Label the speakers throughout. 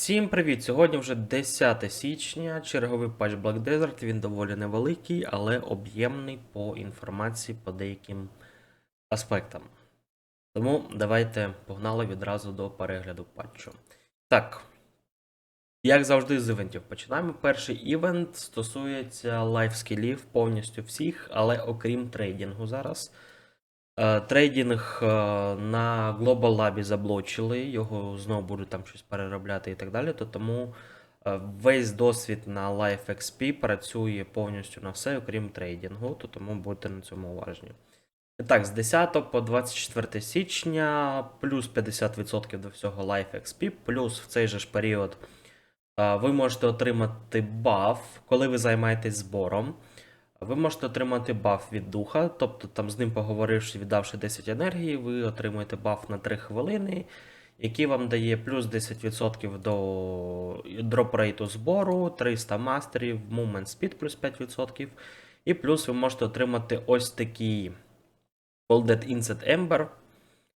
Speaker 1: Всім привіт! Сьогодні вже 10 січня, черговий патч Black Desert. Він доволі невеликий, але об'ємний по інформації по деяким аспектам. Тому давайте погнали відразу до перегляду патчу. Так, як завжди, з івентів починаємо. Перший івент стосується лайфскілів повністю всіх, але окрім трейдингу зараз. Е, Трейдинг е, на Global Lab заблочили, його знову будуть там щось переробляти і так далі. То тому е, весь досвід на Life XP працює повністю на все, окрім трейдингу, то тому будьте на цьому уважні. Так, з 10 по 24 січня плюс 50% до всього Life XP, плюс в цей же ж період ви можете отримати баф, коли ви займаєтесь збором. Ви можете отримати баф від духа, тобто там з ним поговоривши, віддавши 10 енергії, ви отримуєте баф на 3 хвилини, який вам дає плюс 10% до дроп-рейту збору, 300 мастерів, movement speed плюс 5%. І плюс ви можете отримати ось такий Folded Inset Ember,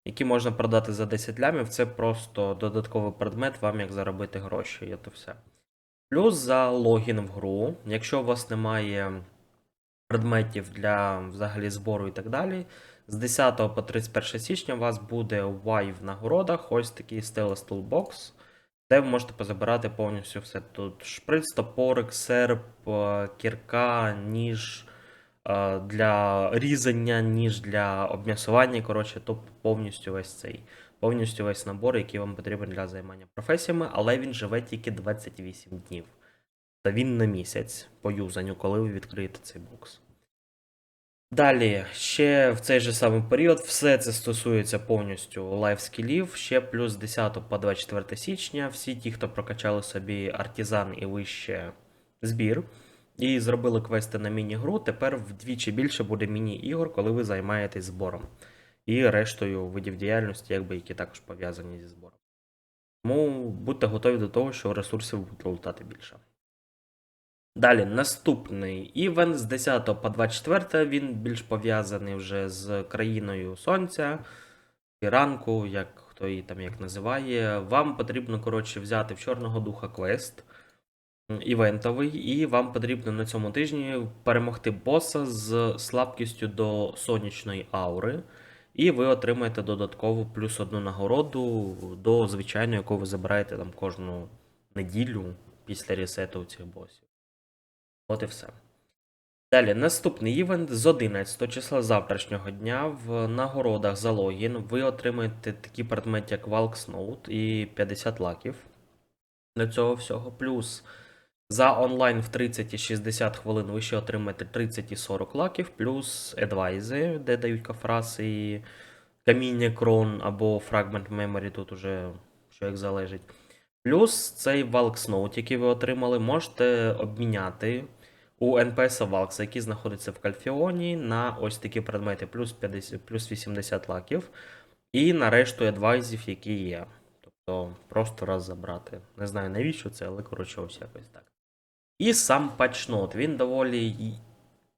Speaker 1: який можна продати за 10 лямів. Це просто додатковий предмет, вам як заробити гроші. І то все. Плюс за логін в гру, якщо у вас немає предметів для взагалі збору і так далі. З 10 по 31 січня у вас буде Y в нагородах, ось такий Stella Toolbox, де ви можете позабирати повністю все. Тут шприц, топорик, серп, е, кірка, ніж е, для різання, ніж для обм'ясування. Коротше, тобто повністю весь цей. Повністю весь набор, який вам потрібен для займання професіями, але він живе тільки 28 днів. Та він на місяць по юзанню, коли ви відкриєте цей бокс. Далі, ще в цей же самий період, все це стосується повністю лайфскілів. Ще плюс 10 по 24 січня. Всі ті, хто прокачали собі артизан і вище збір, і зробили квести на міні-гру, тепер вдвічі більше буде міні-ігор, коли ви займаєтесь збором. І рештою видів діяльності, якби які також пов'язані зі збором. Тому будьте готові до того, що ресурсів буде лутати більше. Далі, наступний івент з 10 по 24 він більш пов'язаний вже з країною Сонця, Іранку, як хто її там як називає. Вам потрібно, коротше, взяти в Чорного Духа квест івентовий, і вам потрібно на цьому тижні перемогти боса з слабкістю до сонячної аури. І ви отримаєте додаткову плюс одну нагороду до звичайної, яку ви забираєте там кожну неділю після ресету цих босів. От і все. Далі, наступний івент з 11 числа завтрашнього дня в нагородах за логін ви отримаєте такі предмети, як Valks Note і 50 лаків для цього всього. Плюс за онлайн в 30 і 60 хвилин ви ще отримаєте 30 і 40 лаків, плюс едвайзи, де дають кафраси і каміння крон або фрагмент меморі, тут уже що як залежить. Плюс цей Note, який ви отримали, можете обміняти у NPS Valks, який знаходиться в Кальфіоні, на ось такі предмети, плюс 50, плюс 80 лаків, і на решту адвайзів, які є. Тобто просто раз забрати. Не знаю навіщо це, але коротше, ось якось так. І сам патчнот. Він доволі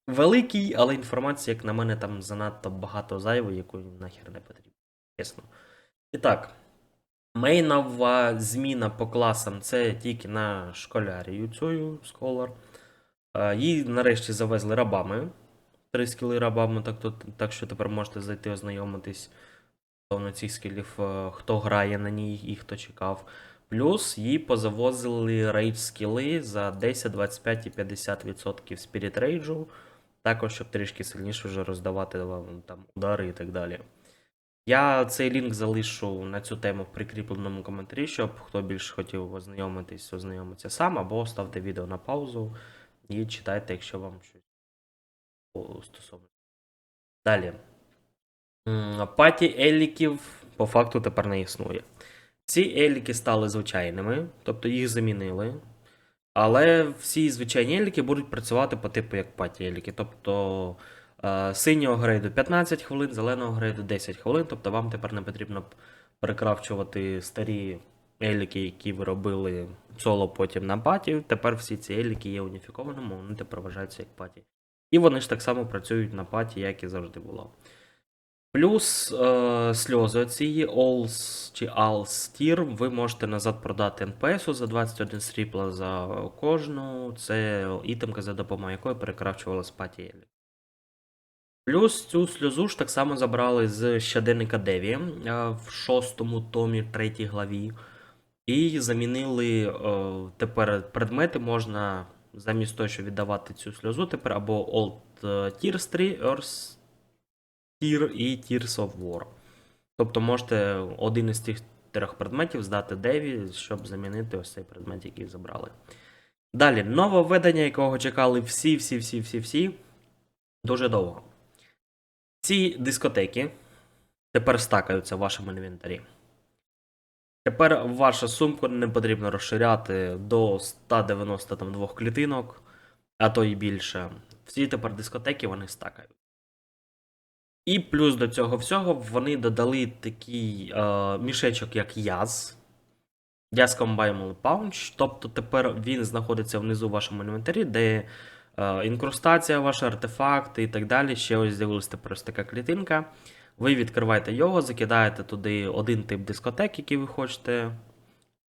Speaker 1: великий, але інформації, як на мене, там занадто багато зайвої, яку нахер не потрібно. Чесно. І так. Мейнова зміна по класам це тільки на школярію цю Scholar. Е, Її нарешті завезли рабами. Три скіли рабами, так, то, так що тепер можете зайти ознайомитись стосовно цих скілів, е, хто грає на ній і хто чекав. Плюс їй позавозили рейдж скіли за 10, 25 і 50% спіріт рейджу. Також, щоб трішки сильніше вже роздавати вам там удари і так далі. Я цей лінк залишу на цю тему в прикріпленому коментарі, щоб хто більше хотів ознайомитись, ознайомитися сам, або ставте відео на паузу і читайте, якщо вам щось стосовно. Далі. Паті еліків по факту тепер не існує. Ці еліки стали звичайними, тобто їх замінили. Але всі звичайні еліки будуть працювати по типу як паті еліки. Тобто синього грейду 15 хвилин, зеленого грейду 10 хвилин. Тобто вам тепер не потрібно перекрафчувати старі еліки, які ви робили соло потім на паті. Тепер всі ці еліки є уніфікованими, вони тепер вважаються як паті. І вони ж так само працюють на паті, як і завжди було. Плюс е, сльози оці Alls чи Alls Tier ви можете назад продати NPS за 21 срібла за кожну. Це ітемка, за допомогою якої перекрафчували спаті Елі. Плюс цю сльозу ж так само забрали з щоденника Деві е, в шостому томі, третій главі. І замінили е, тепер предмети можна замість того, щоб віддавати цю сльозу, тепер або Old Tears 3, Earth Tier і Tears of War. Тобто можете один із тих трьох предметів здати Деві, щоб замінити ось цей предмет, який забрали. Далі, нововведення, якого чекали всі, всі, всі, всі, всі. Дуже довго. Ці дискотеки тепер стакаються в вашому інвентарі. Тепер вашу сумку не потрібно розширяти до 192 клітинок, а то і більше. Всі тепер дискотеки вони стакають. І плюс до цього всього вони додали такий е, мішечок, як Яз. Jazz Combinable Pouch. Тобто тепер він знаходиться внизу в вашому інвентарі, де інкрустація, ваші артефакти і так далі. Ще ось з'явилася тепер така клітинка. Ви відкриваєте його, закидаєте туди один тип дискотек, який ви хочете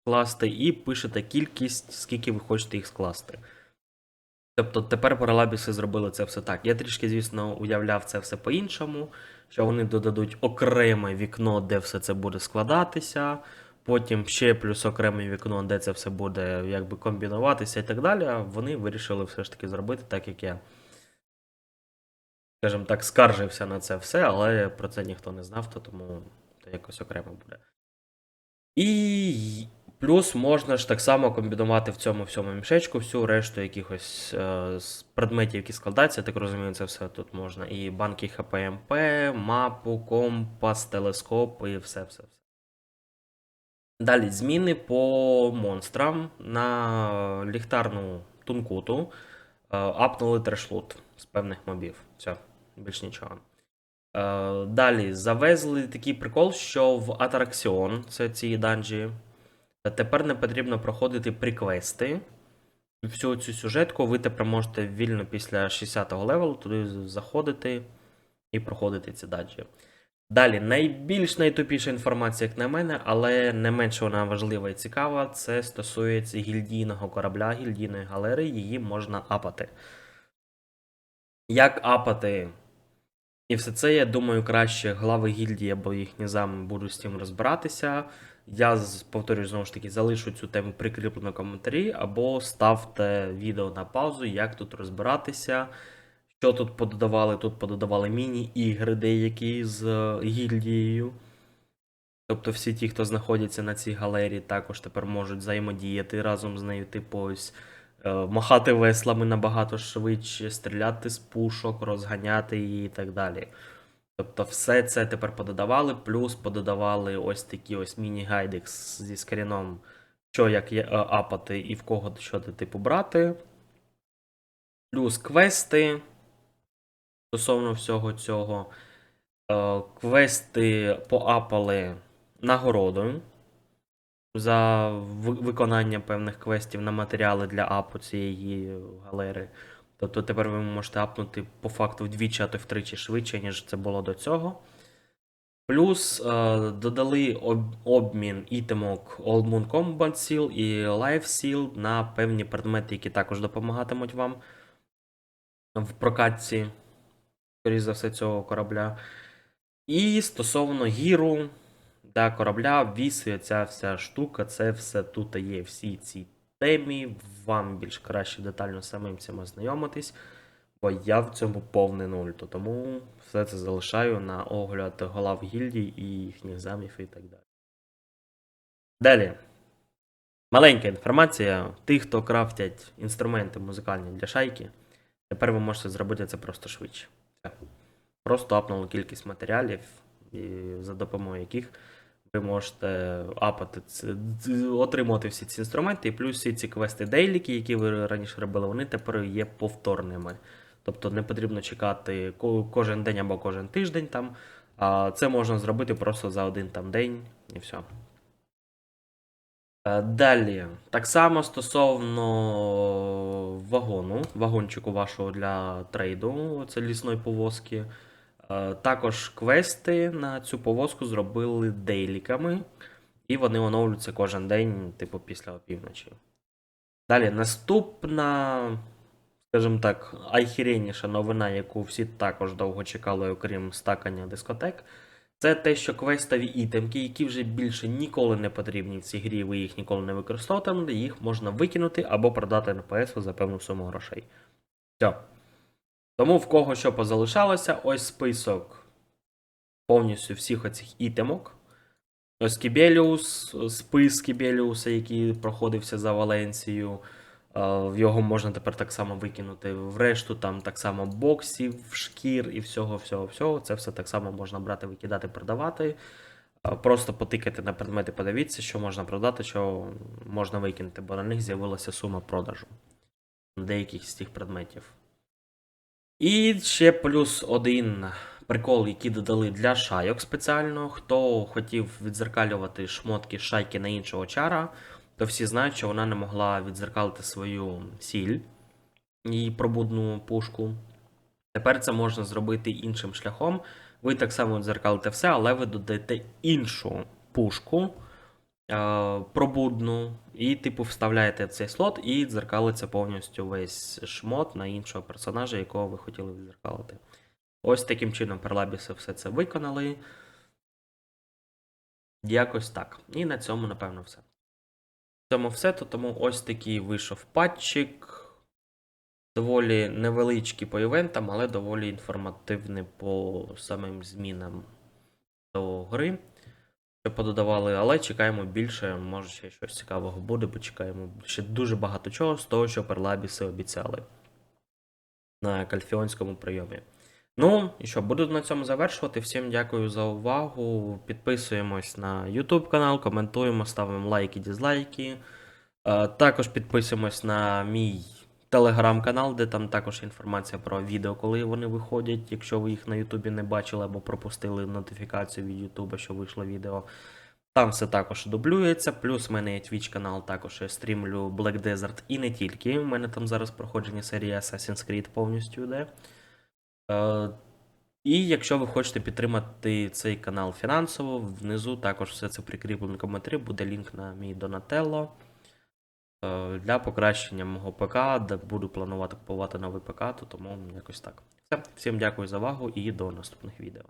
Speaker 1: скласти, і пишете кількість, скільки ви хочете їх скласти. Тобто тепер паралабіси зробили це все так. Я трішки, звісно, уявляв це все по-іншому, що вони додадуть окреме вікно, де все це буде складатися, потім ще плюс окреме вікно, де це все буде якби комбінуватися і так далі. Вони вирішили все ж таки зробити так, як я, скажімо так, скаржився на це все, але про це ніхто не знав, то тому то якось окремо буде. І плюс можна ж так само комбінувати в цьому всьому мішечку всю решту якихось е, предметів, які складаються. Так розумію, це все тут можна. І банки ХПМП, мапу, компас, телескоп і все, все, все. Далі зміни по монстрам на ліхтарну тункуту. е, Апнули трешлут з певних мобів. Все, більш нічого. Е, Далі завезли такий прикол, що в атракціон, це ці данжі, е, тепер не потрібно проходити приквести. Всю цю сюжетку ви тепер можете вільно після 60-го левелу туди заходити і проходити ці данжі. Далі, найбільш найтупіша інформація, як на мене, але не менш вона важлива і цікава, це стосується гільдійного корабля, гільдійної галери, її можна апати. Як апати і все це, я думаю, краще глави гільдії або їхні зами будуть з цим розбиратися. Я повторюю знову ж таки, залишу цю тему прикріплено в коментарі, або ставте відео на паузу, як тут розбиратися. Що тут пододавали? Тут пододавали міні-ігри деякі з е, гільдією. Тобто всі ті, хто знаходяться на цій галерії, також тепер можуть взаємодіяти разом з нею, типу ось е, махати веслами набагато швидше, стріляти з пушок, розганяти її і так далі. Тобто все це тепер пододавали, плюс пододавали ось такі ось міні-гайдик зі скріном, що як є, е, апати і в кого що ти типу брати. Плюс квести стосовно всього цього. Е, Квести поапали нагородою за ви- виконання певних квестів на матеріали для апу цієї галери. Тобто тепер ви можете апнути по факту вдвічі, а то втричі швидше, ніж це було до цього. Плюс е, додали об- обмін ітемок Old Moon Combat Seal і Life Seal на певні предмети, які також допомагатимуть вам в прокатці, скоріш за все, цього корабля. І стосовно гіру для корабля, віс ця вся штука, це все тут є всі ці темі. Вам більш краще детально самим цим ознайомитись, бо я в цьому повний нуль. То тому все це залишаю на огляд голав гільдій і їхніх замів і так далі. Далі. Маленька інформація. Ті, хто крафтять інструменти музикальні для шайки, тепер ви можете зробити це просто швидше. Просто апнули кількість матеріалів, і за допомогою яких ви можете апати отримувати всі ці інструменти, і плюс всі ці квести дейліки, які ви раніше робили, вони тепер є повторними. Тобто не потрібно чекати кожен день або кожен тиждень там. Це можна зробити просто за один там день і все. Е, Далі, так само стосовно вагону, вагончику вашого для трейду, це лісної повозки. Е, Також квести на цю повозку зробили дейліками, і вони оновлюються кожен день, типу після опівночі. Далі, наступна, скажімо так, айхіренніша новина, яку всі також довго чекали, окрім стакання дискотек. Це те, що квестові ітемки, які вже більше ніколи не потрібні в цій грі, ви їх ніколи не використовуватимете, їх можна викинути або продати на PS за певну суму грошей. Все. Тому в кого що позалишалося, ось список повністю всіх оцих ітемок. Ось Кібеліус, спис Кібеліуса, який проходився за Валенсію. Е, В його можна тепер так само викинути. Врешту там так само боксів, шкір і всього, всього, всього. Це все так само можна брати, викидати, продавати. Е, Просто потикати на предмети, подивіться, що можна продати, що можна викинути, бо на них з'явилася сума продажу деяких з цих предметів. І ще плюс один прикол, який додали для шайок спеціально. Хто хотів відзеркалювати шмотки шайки на іншого чара, то всі знають, що вона не могла відзеркалити свою сіль і пробудну пушку. Тепер це можна зробити іншим шляхом. Ви так само відзеркалите все, але ви додаєте іншу пушку е, пробудну, і, типу, вставляєте в цей слот і дзеркалиться повністю весь шмот на іншого персонажа, якого ви хотіли відзеркалити. Ось таким чином перлабіси все це виконали. Якось так. І на цьому, напевно, все. Цьому все. То тому ось такий вийшов патчик. Доволі невеличкий по івентам, але доволі інформативний по самим змінам до гри. Що пододавали, але чекаємо більше, може ще щось цікавого буде, бо чекаємо ще дуже багато чого з того, що перлабіси обіцяли на кальфіонському прийомі. Ну, і що, буду на цьому завершувати. Всім дякую за увагу. Підписуємось на YouTube канал, коментуємо, ставимо лайки, дізлайки. Е, Також підписуємось на мій телеграм-канал, де там також інформація про відео, коли вони виходять. Якщо ви їх на Ютубі не бачили або пропустили нотифікацію від Ютуба, що вийшло відео. Там все також дублюється. Плюс в мене є Twitch канал, також я стрімлю Black Desert і не тільки. У мене там зараз проходження серії Assassin's Creed повністю йде. Е, і якщо ви хочете підтримати цей канал фінансово, внизу також все це прикріплено коментарі, буде лінк на мій Donatello е, для покращення мого ПК, де буду планувати купувати новий ПК, то тому якось так. Все, всім дякую за увагу і до наступних відео.